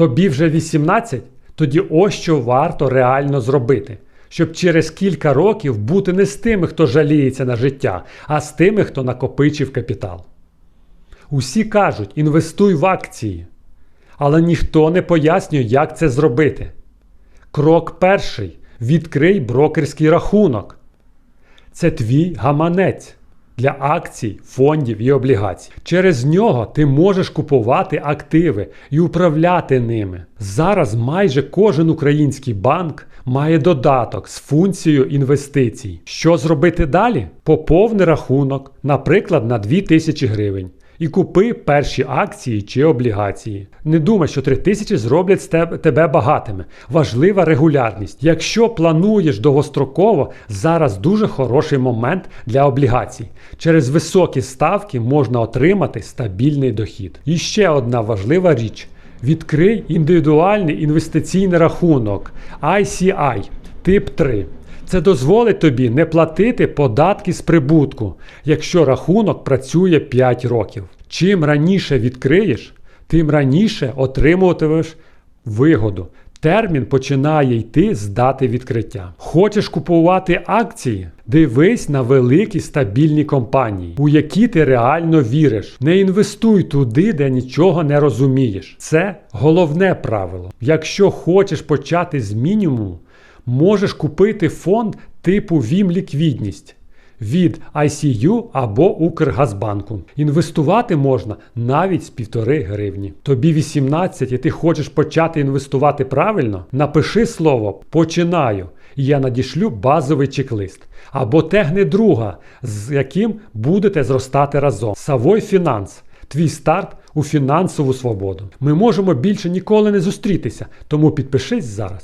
Тобі вже 18? Тоді ось що варто реально зробити, щоб через кілька років бути не з тими, хто жаліється на життя, а з тими, хто накопичив капітал. Усі кажуть, інвестуй в акції, але ніхто не пояснює, як це зробити. Крок перший відкрий брокерський рахунок. Це твій гаманець для акцій, фондів і облігацій. Через нього ти можеш купувати активи і управляти ними. Зараз майже кожен український банк має додаток з функцією інвестицій. Що зробити далі? Поповни рахунок, наприклад, на 2000 гривень. І купи перші акції чи облігації. Не думай, що 3000 зроблять з тебе багатими. Важлива регулярність. Якщо плануєш довгостроково, зараз дуже хороший момент для облігацій. Через високі ставки можна отримати стабільний дохід. І ще одна важлива річ: відкрий індивідуальний інвестиційний рахунок ICI тип 3. Це дозволить тобі не платити податки з прибутку, якщо рахунок працює 5 років. Чим раніше відкриєш, тим раніше отримуватимеш вигоду. Термін починає йти з дати відкриття. Хочеш купувати акції? Дивись на великі стабільні компанії, у які ти реально віриш. Не інвестуй туди, де нічого не розумієш. Це головне правило. Якщо хочеш почати з мінімуму, можеш купити фонд типу ВІМ Ліквідність від ICU або Укргазбанку. Інвестувати можна навіть з півтори гривні. Тобі 18 і ти хочеш почати інвестувати правильно? Напиши слово Починаю. І я надішлю базовий чек-лист. Або тегни друга, з яким будете зростати разом. Савой Фінанс. Твій старт у фінансову свободу. Ми можемо більше ніколи не зустрітися, тому підпишись зараз.